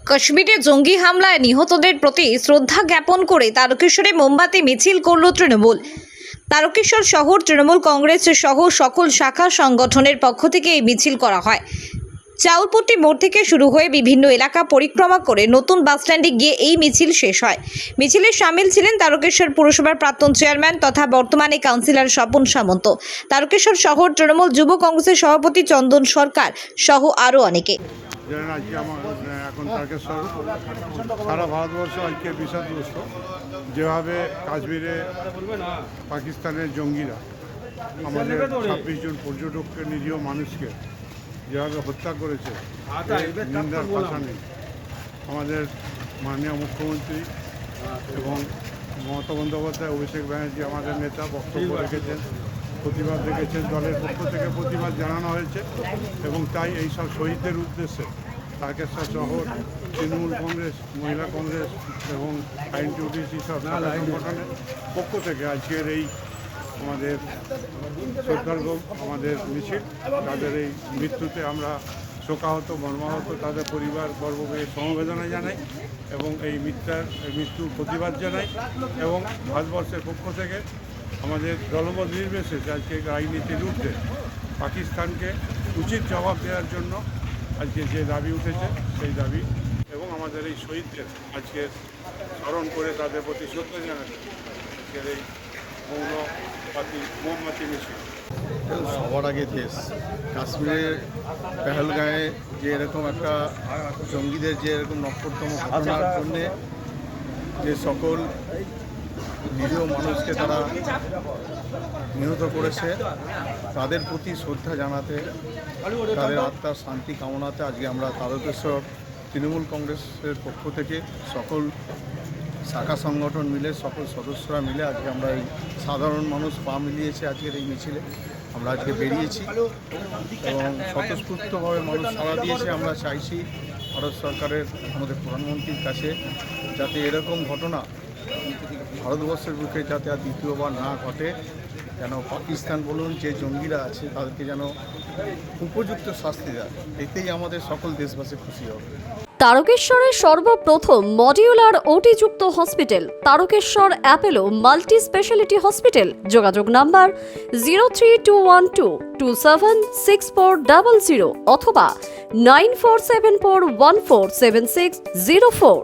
কাশ্মীরে জঙ্গি হামলায় নিহতদের প্রতি শ্রদ্ধা জ্ঞাপন করে তারকেশ্বরে মোমবাতি, মিছিল করল তৃণমূল। তারকেশ্বর শহর তৃণমূল কংগ্রেস সহ সকল শাখা সংগঠনের পক্ষ থেকে এই মিছিল করা হয়। চাউলপট্টি মোড় থেকে শুরু হয়ে বিভিন্ন এলাকা পরিক্রমা করে নতুন বাসস্ট্যান্ডে গিয়ে এই মিছিল শেষ হয়। মিছিলে সামিল ছিলেন তারকেশ্বর পুরসভার প্রাক্তন চেয়ারম্যান তথা বর্তমানে কাউন্সিলর স্বপন সামন্ত। তারকেশ্বর শহর তৃণমূল যুব কংগ্রেসের সভাপতি চন্দন সরকার সহ আরও অনেকে। যেন আজকে আমার এখন তারকেশ্বর সারা ভারতবর্ষ আজকে বিষাদগ্রস্ত। যেভাবে কাশ্মীরে পাকিস্তানের জঙ্গিরা আমাদের ছাব্বিশ জন পর্যটককে, নিরীহ মানুষকে যেভাবে হত্যা করেছে নিন্দার ভাষা নেই আমাদের মাননীয় মুখ্যমন্ত্রী এবং মমতা বন্দ্যোপাধ্যায়, অভিষেক ব্যানার্জি আমাদের নেতা বক্তব্য রেখেছেন। প্রতিবাদ রেখেছেন দলের পক্ষ থেকে প্রতিবাদ জানানো হয়েছে এবং তাই এই সব শহীদদের উদ্দেশ্যে তারকেশ্বর শহর তৃণমূল কংগ্রেস, মহিলা কংগ্রেস এবং আইনটিউটিসি সব শাখা সংগঠনের পক্ষ থেকে আজকের এই আমাদের শ্রদ্ধার্ঘ আমাদের মিছিল, তাদের এই মৃত্যুতে আমরা শোকাহত, মর্মাহত তাদের পরিবার বর্গকে সমবেদনা জানাই এবং এই মিথ্যার মৃত্যুর প্রতিবাদ জানাই এবং ভারতবর্ষের পক্ষ থেকে আমাদের দলমত নির্বিশেষে আজকে রাজনীতির ঊর্ধ্বে পাকিস্তানকে উচিত জবাব দেওয়ার জন্য আজকে যে দাবি উঠেছে, সেই দাবি এবং আমাদের এই শহীদদের আজকে স্মরণ করে তাদের প্রতি শ্রদ্ধা জানাতে আজকের এই মৌনবাতি মোমবাতি মিছিল। সবার আগে দেশ কাশ্মীরের পেহেলগাঁয়ে যে এরকম একটা জঙ্গিদের যে এরকম নক্ষত্রম ঘটনার জন্যে যে সকল নিরীহ মানুষকে তারা নিহত করেছে। তাদের প্রতি শ্রদ্ধা জানাতে, তাদের আত্মার শান্তি কামনাতে আজকে আমরা তারকেশ্বর তৃণমূল কংগ্রেসের পক্ষ থেকে সকল শাখা সংগঠন মিলে, সকল সদস্যরা মিলে আজকে আমরা এই সাধারণ মানুষ পা মিলিয়েছে আজকের এই মিছিলে। আমরা আজকে বেরিয়েছি এবং স্বতঃস্ফূর্তভাবে মানুষ সাড়া দিয়েছে। আমরা চাইছি ভারত সরকারের আমাদের প্রধানমন্ত্রীর কাছে যাতে এরকম ঘটনা ভারতবর্ষের বুকে যাতে আর দ্বিতীয়বার না ঘটে, যেন পাকিস্তান বলুন, যে জঙ্গিরা আছে, তাদেরকে যেন উপযুক্ত শাস্তি দেয়, এতেই আমাদের সকল দেশবাসী খুশি হবে। তারকেশ্বরের সর্বপ্রথম modular ওটিযুক্ত hospital, Tarakeswar Apollo multi speciality hospital, যোগাযোগ number zero three two one two two seven six four double zero অথবা nine four seven four one four seven six zero four.